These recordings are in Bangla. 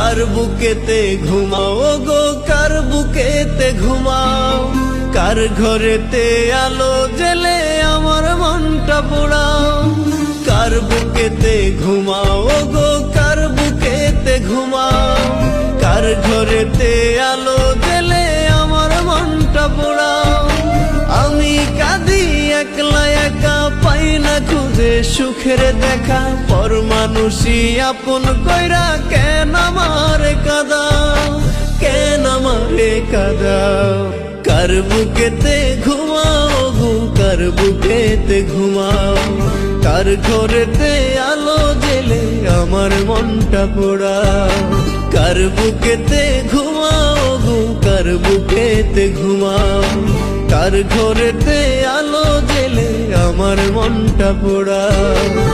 কার বুকেতে ঘুমাও? গো কার বুকেতে ঘুমাও? কার ঘরেতে আলো জেলে আমার মনটা পোড়াও? কার বুকেতে ঘুমাও? গো খুঁজে সুখের দেখা, পর মানুষই আপন কইরা, কেন আমারে কাদাও কেন আমারে কাদাও কার বুকেতে ঘুমাও গো? কার বুকেতে ঘুমাও? কার ঘরেতে আলো জেলে আমার মনটা পোড়াও? কার বুকেতে ঘুমাও গো? কার বুকেতে ঘুমাও? কার ঘরেতে আলো জেলে আমার মনটা পোড়াও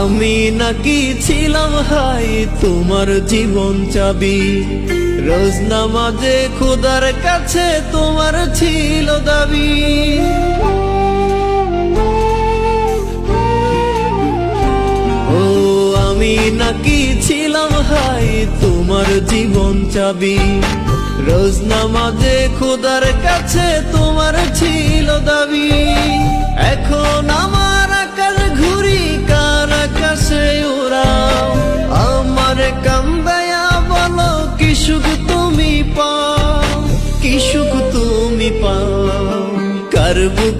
আমি নাকি ছিলাম হাই তোমার জীবন চাবি? রোজ নামাজে খুদার কাছে তোমার ছিল দাবি। ও, আমি নাকি ছিলাম হাই তোমার জীবন চাবি? রোজ নামাজে খুদার কাছে তোমার ছিল দাবি।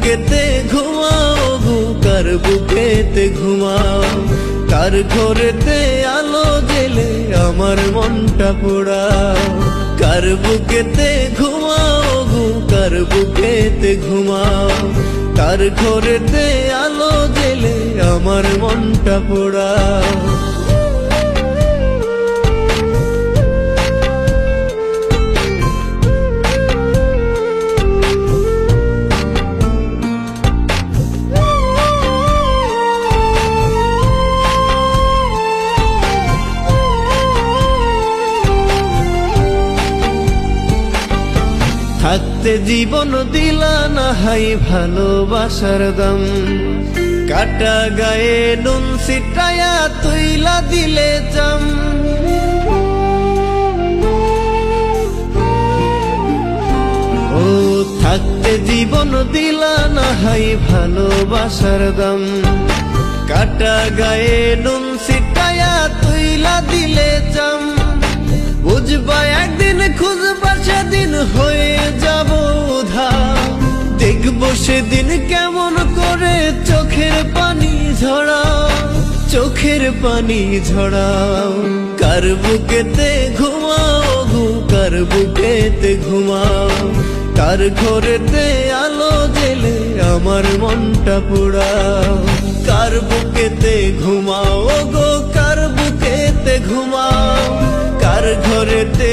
বুকেতে ঘুমাও, গো কার বুকেতে ঘুমাও। কার ঘরেতে আলো জেলে আমার মনটা পোড়াও। কার বুকেতে ঘুমাও, গো কার বুকেতে ঘুমাও। কার ঘরেতে আলো জেলে আমার মনটা পোড়াও। থাকতে জীবন দিলা না হাই ভালোবাসার দাম। কাটা গায়ে নুন সিটায়া তুইলা দিলে জাম। ও, থাকতে জীবন দিলা না হাই ভালোবাসার দাম। কাটা গায়ে নুন সিটায়া তুইলা দিলে জাম। বুঝবা একদিন খুঁজবা সেদিন হয়ে যাব উধার দেখব সেদিন কেমন করে চোখের পানি ঝরাও, চোখের পানি ঝরাও। কার বুকেতে ঘুমাও গো, কার বুকেতে ঘুমাও। কার ঘরেতে আলো জেলে আমার মনটা পোড়াও। কার বুকেতে ঘুমাও গো, কার বুকেতে ঘুমাও। কার ঘরেতে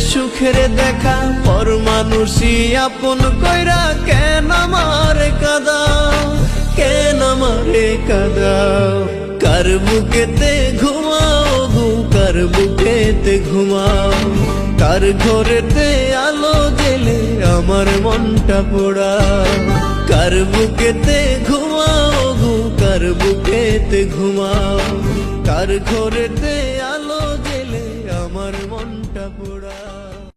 সুখের দেখা, পর মানুষই আপন কইরা, কেন আমারে কাদাও কেন আমারে কাদাও কার বুকেতে ঘুমাও গো? কার বুকেতে ঘুমাও? কার ঘরেতে আলো জেলে আমার মনটা পোড়া? কার বুকেতে ঘুমাও গো? কার বুকেতে ঘুমাও? কার ঘরেতে আলো জেলে আমার মনটা পোড়াও